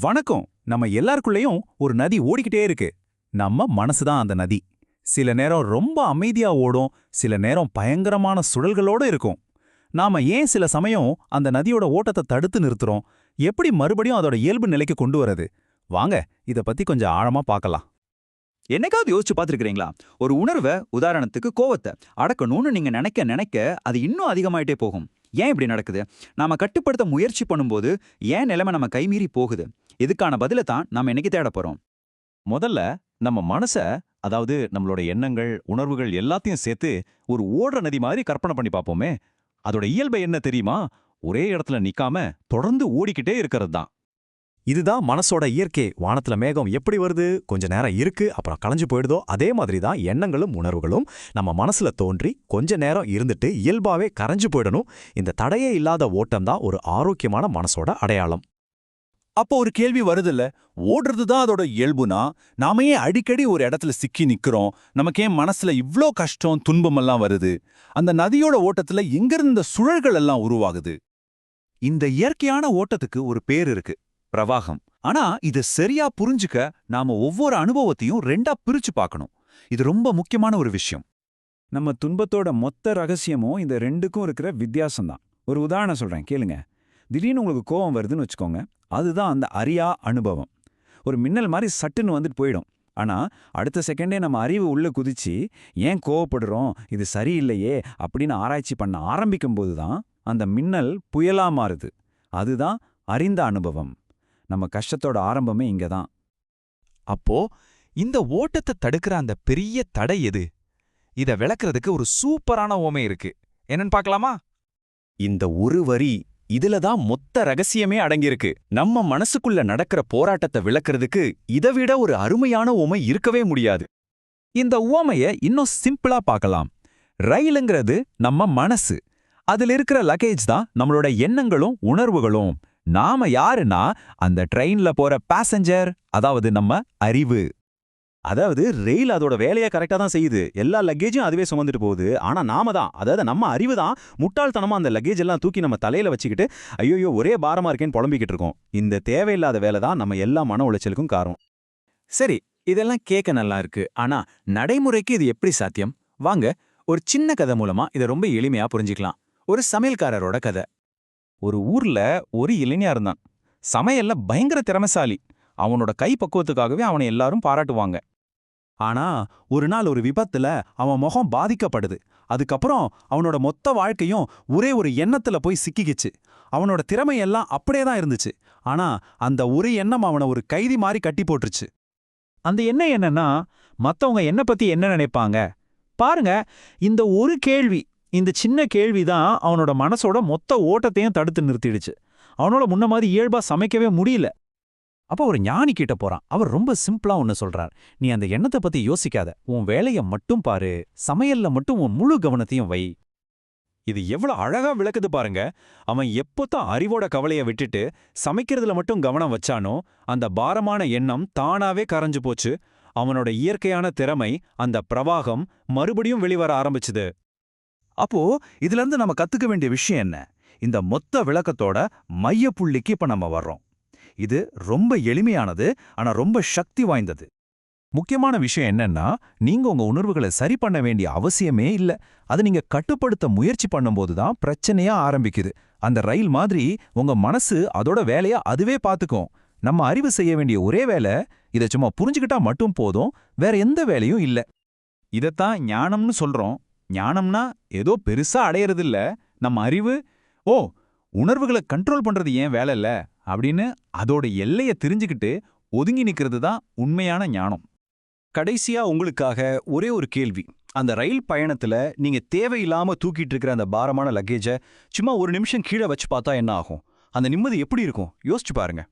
வணக்கம். நம்ம எல்லாருக்குள்ளேயும் ஒரு நதி ஓடிக்கிட்டே இருக்கு. நம்ம மனசு தான் அந்த நதி. சில நேரம் ரொம்ப அமைதியா ஓடும் சில நேரம் பயங்கரமான சுழல்களோட இருக்கும். நாம ஏன் சில சமயம் அந்த நதியோட ஓட்டத்தை தடுத்து நிறுத்துறோம்? எப்படி மறுபடியும் அதோட இயல்பு நிலைக்கு கொண்டு வரது வாங்க இத பத்தி கொஞ்சம் ஆழமா பார்க்கலாம். என்னைக்காவது யோசிச்சு பார்த்துருக்கீங்களா ஒரு உணர்வை உதாரணத்துக்கு கோவத்தை அடக்கணும்னு நீங்க நினைக்க நினைக்க அது இன்னும் அதிகமாயிட்டே போகும். ஏன் இப்படி நடக்குது? நாம கட்டுப்படுத்த முயற்சி பண்ணும்போது ஏன் நிலைமை நம்ம கைமீறி போகுது? இதுக்கான பதிலை தான் நாம இன்னைக்கு தேட போறோம். முதல்ல நம்ம மனச அதாவது நம்மளோட எண்ணங்கள் உணர்வுகள் எல்லாத்தையும் சேர்த்து ஒரு ஓடுற நதி மாதிரி கற்பனை பண்ணி பார்ப்போமே. அதோட இயல்பு என்ன தெரியுமா? ஒரே இடத்துல நிக்காம தொடர்ந்து ஓடிக்கிட்டே இருக்கிறது தான். இதுதான் மனசோட இயற்கை. வானத்துல மேகம் எப்படி வருது? கொஞ்ச நேரம் இருக்கு அப்புறம் களைஞ்சு போயிடுதோ? அதே மாதிரி தான் எண்ணங்களும் உணர்வுகளும் நம்ம மனசுல தோன்றி கொஞ்ச நேரம் இருந்துட்டு இயல்பாவே கரைஞ்சு போயிடணும். இந்த தடையே இல்லாத ஓட்டம் தான் ஒரு ஆரோக்கியமான மனசோட அடையாளம். அப்போ ஒரு கேள்வி வருதுல்ல ஓடுறது தான் அதோட இயல்புனா நாம ஏன் அடிக்கடி ஒரு இடத்துல சிக்கி நிக்கிறோம்? நமக்கு ஏன் மனசுல இவ்ளோ கஷ்டம் துன்பமெல்லாம் வருது? அந்த நதியோட ஓட்டத்துல எங்கிருந்த சுழல்கள் எல்லாம் உருவாகுது? இந்த இயற்கையான ஓட்டத்துக்கு ஒரு பேர் இருக்கு பிரவாகம். ஆனா இதை சரியா புரிஞ்சுக்க நாம ஒவ்வொரு அனுபவத்தையும் ரெண்டா பிரிச்சு பார்க்கணும். இது ரொம்ப முக்கியமான ஒரு விஷயம். நம்ம துன்பத்தோட மொத்த ரகசியமும் இந்த ரெண்டுக்கும் இருக்கிற வித்தியாசம் தான் ஒரு உதாரணம் சொல்றேன் கேளுங்க. திடீர்னு உங்களுக்கு கோவம் வருதுன்னு வச்சுக்கோங்க அதுதான் அந்த அறியா அனுபவம். ஒரு மின்னல் மாதிரி சட்டுன்னு வந்துட்டு போயிடும். ஆனா அடுத்த செகண்டே நம்ம அறிவு உள்ள குதிச்சு ஏன் கோவப்படுறோம்? இது சரியில்லையே அப்படின்னு ஆராய்ச்சி பண்ண ஆரம்பிக்கும்போது தான் அந்த மின்னல் புயலா மாறுது. அதுதான் அறிந்த அனுபவம். நம்ம கஷ்டத்தோட ஆரம்பமே இங்க தான். அப்போ இந்த ஓட்டத்தை தடுக்கிற அந்த பெரிய தடை எது? இத விளக்குறதுக்கு ஒரு சூப்பரான ஓமை இருக்கு. என்னன்னு பார்க்கலாமா? இந்த ஒரு வரி இதுல தான் மொத்த ரகசியமே அடங்கியிருக்கு. நம்ம மனசுக்குள்ள நடக்கிற போராட்டத்தை விளக்குறதுக்கு இதை விட ஒரு அருமையான உமை இருக்கவே முடியாது. இந்த உவமைய இன்னும் சிம்பிளா பார்க்கலாம். ரயிலுங்கிறது நம்ம மனசு. அதுல இருக்கிற லக்கேஜ் தான் நம்மளோட எண்ணங்களும் உணர்வுகளும். நாம யாருன்னா அந்த ட்ரெயின்ல போற பேசஞ்சர் அதாவது நம்ம அறிவு. அதாவது ரயில் அதோட வேலையை கரெக்டா தான் செய்யுது. எல்லா லக்கேஜும் அதுவே சுமந்துட்டு போகுது. ஆனா நாம தான் அதாவது நம்ம அறிவு தான் முட்டாள்தனமா அந்த லக்கேஜ் எல்லாம் தூக்கி நம்ம தலையில வச்சுக்கிட்டு ஐயோயோ ஒரே பாரமா இருக்கேன்னு புலம்பிக்கிட்டு இருக்கோம். இந்த தேவையில்லாத வேலை தான் நம்ம எல்லா மன உளைச்சலுக்கும் காரணம். சரி இதெல்லாம் கேட்க நல்லா இருக்கு. ஆனா நடைமுறைக்கு இது எப்படி சாத்தியம்? வாங்க ஒரு சின்ன கதை மூலமா இதை ரொம்ப எளிமையா புரிஞ்சுக்கலாம். ஒரு சமையல்காரரோட கதை. ஒரு ஊர்ல ஒரு இளைஞா இருந்தான். சமையல்ல பயங்கர திறமைசாலி. அவனோட கை பக்குவத்துக்காகவே அவனை எல்லாரும் பாராட்டுவாங்க. ஆனா ஒரு நாள் ஒரு விபத்துல அவன் முகம் பாதிக்கப்படுது. அதுக்கப்புறம் அவனோட மொத்த வாழ்க்கையும் ஒரே ஒரு எண்ணத்துல போய் சிக்கிக்கிச்சு. அவனோட திறமையெல்லாம் அப்படியே தான் இருந்துச்சு. ஆனா அந்த ஒரு எண்ணம் அவனை ஒரு கைதி மாதிரி கட்டி போட்டுருச்சு. அந்த எண்ணம் என்னன்னா மத்தவங்க என்ன பத்தி என்ன நினைப்பாங்க? பாருங்க இந்த ஒரு கேள்வி இந்த சின்ன கேள்வி தான் அவனோட மனசோட மொத்த ஓட்டத்தையும் தடுத்து நிறுத்திடுச்சு. அவனோட முன்ன மாதிரி இயல்பா சமைக்கவே முடியல. அப்போ ஒரு ஞானி கிட்ட போறான். அவர் ரொம்ப சிம்பிளா ஒன்னு சொல்றார். நீ அந்த எண்ணத்தை பத்தி யோசிக்காத. உன் வேலைய மட்டும் பாரு. சமையல்ல மட்டும் உன் முழு கவனத்தையும் வை. இது எவ்வளவு அழகா விளக்குது பாருங்க. அவன் எப்போதான் அறிவோட கவலைய விட்டுட்டு சமைக்கிறதுல மட்டும் கவனம் வச்சானோ அந்த பாரமான எண்ணம் தானாவே கரைஞ்சு போச்சு. அவனோட இயற்கையான திறமை அந்த பிரவாகம் மறுபடியும் வெளிவர ஆரம்பிச்சுது. அப்போ இதுல இருந்து நம்ம கத்துக்க வேண்டிய விஷயம் என்ன? இந்த மொத்த விளக்கத்தோட மைய புள்ளிக்கு இப்ப நம்ம வர்றோம். இது ரொம்ப எளிமையானது ஆனா ரொம்ப சக்தி வாய்ந்தது. முக்கியமான விஷயம் என்னன்னா நீங்க உங்க உணர்வுகளை சரி பண்ண வேண்டிய அவசியமே இல்ல. அதை நீங்க கட்டுப்படுத்த முயற்சி பண்ணும்போது தான் பிரச்சனையா ஆரம்பிக்குது. அந்த ரயில் மாதிரி உங்க மனசு அதோட வேலைய அதுவே பாத்துக்கும். நம்ம அறிவு செய்ய வேண்டிய ஒரே வேலை இதை சும்மா புரிஞ்சுக்கிட்டா மட்டும் போதும் வேற எந்த வேலையும் இல்ல. இதத்தான் ஞானம்னு சொல்றோம். ஞானம்னா ஏதோ பெருசா அடையறதில்ல. நம்ம அறிவு ஓ உணர்வுகளை கண்ட்ரோல் பண்றது ஏன் வேலை இல்ல? அப்படின்னு அதோட எல்லைய தெரிஞ்சுக்கிட்டு ஒதுங்கி நிற்கிறது தான் உண்மையான ஞானம். கடைசியா உங்களுக்காக ஒரே ஒரு கேள்வி. அந்த ரயில் பயணத்துல நீங்க தேவையில்லாம தூக்கிட்டு இருக்கிற அந்த பாரமான லக்கேஜை சும்மா ஒரு நிமிஷம் கீழே வச்சு பார்த்தா என்ன ஆகும்? அந்த நிம்மதி எப்படி இருக்கும்? யோசிச்சு பாருங்க.